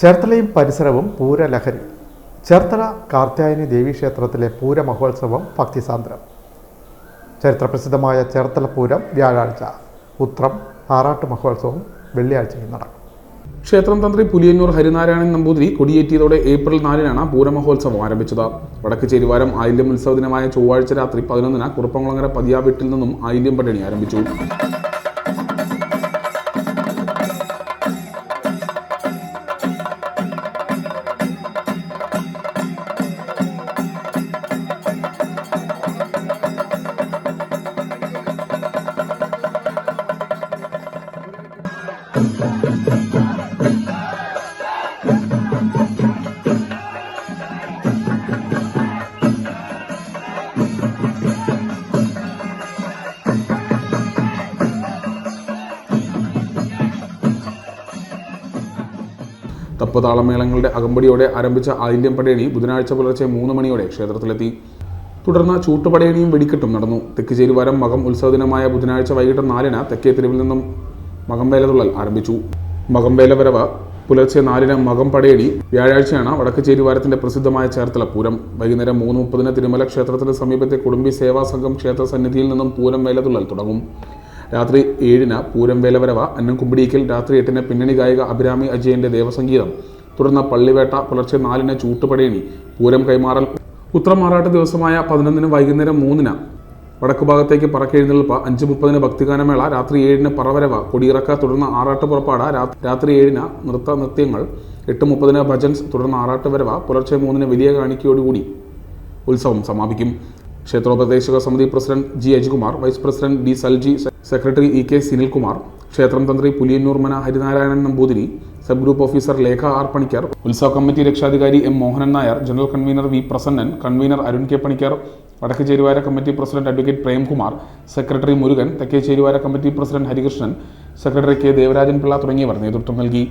ചേർത്തലയും പരിസരവും പൂരലഹരി. ചേർത്തല കാർത്യായനി ദേവീക്ഷേത്രത്തിലെ പൂരമഹോത്സവം ഭക്തിസാന്ദ്രം. ചരിത്രപ്രസിദ്ധമായ ചേർത്തല പൂരം വ്യാഴാഴ്ച. ഉത്രം ആറാട്ട് മഹോത്സവം വെള്ളിയാഴ്ചയും നടക്കും. ക്ഷേത്രം തന്ത്രി പുലിയന്നൂർ ഹരിനാരായണൻ നമ്പൂതിരി കൊടിയേറ്റിയതോടെ ഏപ്രിൽ നാലിനാണ് പൂരമഹോത്സവം ആരംഭിച്ചത്. വടക്ക് ചേരുവാരം ആയില്യം ഉത്സവ ദിനമായ ചൊവ്വാഴ്ച രാത്രി പതിനൊന്നിന് കുറുപ്പംകുളങ്ങര പതിയാവീട്ടിൽ നിന്നും ആയില്യം പട്ടിണി ആരംഭിച്ചു. തപ്പ് താളമേളങ്ങളുടെ അകമ്പടിയോടെ ആരംഭിച്ച ആയില്യം പടയണി ബുധനാഴ്ച പുലർച്ചെ മൂന്ന് മണിയോടെ ക്ഷേത്രത്തിലെത്തി. തുടർന്ന് ചൂട്ടുപടയണിയും വെടിക്കെട്ടും നടന്നു. തെക്കുചേരിവാരം മകം ഉത്സവ ദിനമായ ബുധനാഴ്ച വൈകിട്ട് നാലിന് തെക്കേ തെരുവിൽ നിന്നും മകംവേല തുള്ളൽ ആരംഭിച്ചു. മകംവേല വരവ് പുലർച്ചെ നാലിന് മകം പടയണി വ്യാഴാഴ്ചയാണ് വടക്ക് ചേരുവാരത്തിന്റെ പ്രസിദ്ധമായ ചേർത്തല പൂരം. വൈകുന്നേരം മൂന്ന് മുപ്പതിന് തിരുമല ക്ഷേത്രത്തിന് സമീപത്തെ കുടുംബി സേവാ സംഘം ക്ഷേത്ര സന്നിധിയിൽ നിന്നും പൂരം വേല തുള്ളൽ തുടങ്ങും. രാത്രി ഏഴിന് പൂരം വേലവരവ അന്നം കുമ്പിടിക്കൽ രാത്രി എട്ടിന് പിന്നണി ഗായിക അഭിരാമി അജയന്റെ ദേവസംഗീതം. തുടർന്ന് പള്ളിവേട്ട പുലർച്ചെ നാലിന് ചൂട്ടുപടയണി. പൂരം കൈമാറൽ ഉത്രമാറാട്ട് ദിവസമായ പതിനൊന്നിന് വൈകുന്നേരം മൂന്നിന് വടക്കു ഭാഗത്തേക്ക് പറക്കെഴുന്നള്ളിപ്പ് അഞ്ച് മുപ്പതിന് ഭക്തിഗാനമേള രാത്രി ഏഴിന് പറവരവ കൊടിയിറക്ക തുടർന്ന് ആറാട്ട് പുറപ്പാട് രാത്രി ഏഴിന് നൃത്ത നൃത്യങ്ങൾ എട്ട് മുപ്പതിന് ഭജൻസ് തുടർന്ന് ആറാട്ട് വരവ പുലർച്ചെ മൂന്നിന് വലിയ കാണിക്കയോടുകൂടി ഉത്സവം സമാപിക്കും. ക്ഷേത്രോപദേശക സമിതി president G Ajikumar vice president D Salji secretary E K Sunilkumar ക്ഷേത്രം തന്ത്രി Puliyannur Mana Harinarayanan Namboothiri sub group officer Lekha R Panicker ഉത്സവ കമ്മിറ്റി രക്ഷാധികാരി M Mohanan Nair general convener V Prasannan convener Arun K Panicker വടക്ക് ചേരുവാര committee president advocate Premkumar secretary Murugan തെക്കേ ചേരുവാര committee president Harikrishnan secretary K Devarajan Pillai തുടങ്ങിയവർ നേതൃത്വം നൽകി.